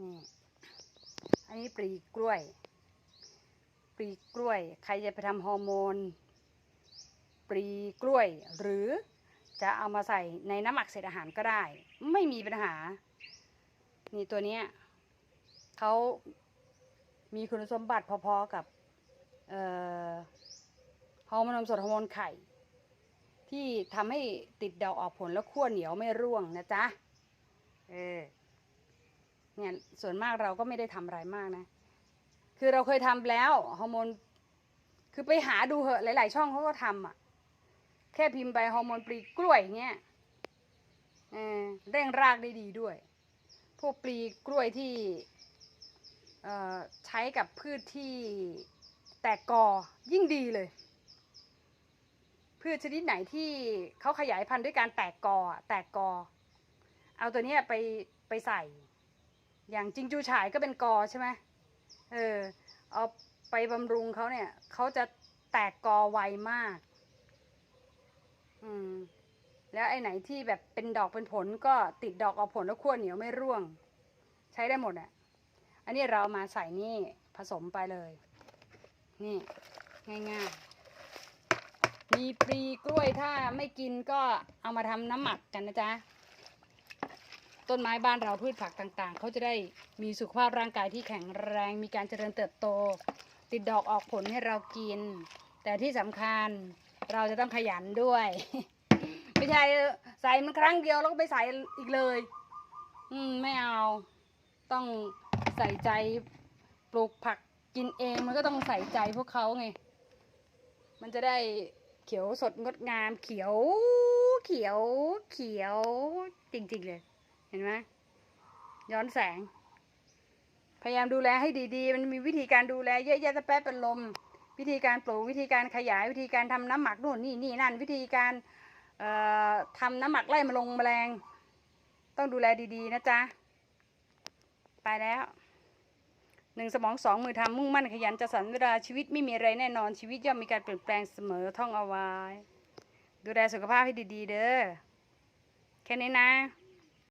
นี่อันนี้ปลีกล้วย ปลีกล้วย ใครจะไปทำฮอร์โมน ปลีกล้วย หรือจะเอามาใส่ในน้ำหมักเศษอาหารก็ได้ ไม่มีปัญหา นี่ตัวเนี้ยเขามีคุณสมบัติพอๆกับออฮอร์โมนนมสดฮอร์โมนไข่ ที่ทำให้ติดดอกออกผลแล้วขั้วเหนียวไม่ร่วงนะจ๊ะ เออ เนี่ยส่วนมากเราก็ไม่ได้ทำอะไรมากนะ คือเราเคยทำแล้วฮอร์โมนคือไปหาดูเหอะหลาย ๆ ช่องเขาก็ทำอะ แค่พิมพ์ไปฮอร์โมนปลีกล้วยเงี้ยเออเร่งรากได้ดีด้วย พวกปลีกล้วยที่ใช้กับพืชที่แตกกอยิ่งดีเลย พืชชนิดไหนที่เขาขยายพันธุ์ด้วยการแตกกอแตกกอ เอาตัวเนี้ยไปไปใส่ อย่างจิงจูฉายก็เป็นกอใช่ไหมเออเอาไปบำรุงเขาเนี่ยเขาจะแตกกอไวมาก อืม แล้วไอ้ไหนที่แบบเป็นดอกเป็นผลก็ติดดอกออกผลแล้วขั้วเหนียวไม่ร่วง ใช้ได้หมดอะ อันนี้เราเอามาใส่นี่ผสมไปเลย นี่ ง่ายๆ มีปลีกล้วยถ้าไม่กินก็เอามาทำน้ำหมักกันนะจ๊ะ ต้นไม้บ้านเราพืชผักต่างๆ เขาจะได้มีสุขภาพร่างกายที่แข็งแรง มีการเจริญเติบโต ติดดอกออกผลให้เรากิน แต่ที่สำคัญเราจะต้องขยันด้วย ไม่ใช่ใส่มันครั้งเดียวแล้วก็ไปใส่อีกเลย อืมไม่เอา ต้องใส่ใจปลูกผักกินเองมันก็ต้องใส่ใจพวกเขาไง มันจะได้เขียวสดงดงามเขียว เขียวเขียวจริงๆเลย เห็นไหมย้อนแสง พยายามดูแลให้ดีๆ มันมีวิธีการดูแลเยอะแยะต่แป๊บเป็นลม วิธีการปลูกวิธีการขยายวิธีการทำน้ำหมักนู่นนี่นี่นั่น วิธีการเอ่อทำน้ำหมักไล่มาลงแมลง ต้องดูแลดีๆนะจ๊ะไปแล้วหนึ่งสมองสองมือทำมุ่งมั่นขยันจะสันเวลาชีวิตไม่มีอะไรแน่นอนชีวิตย่อมมีการเปลี่ยนแปลงเสมอท่องเอาไว้ ดูแลสุขภาพให้ดี ๆ เด้อแค่นี้นะ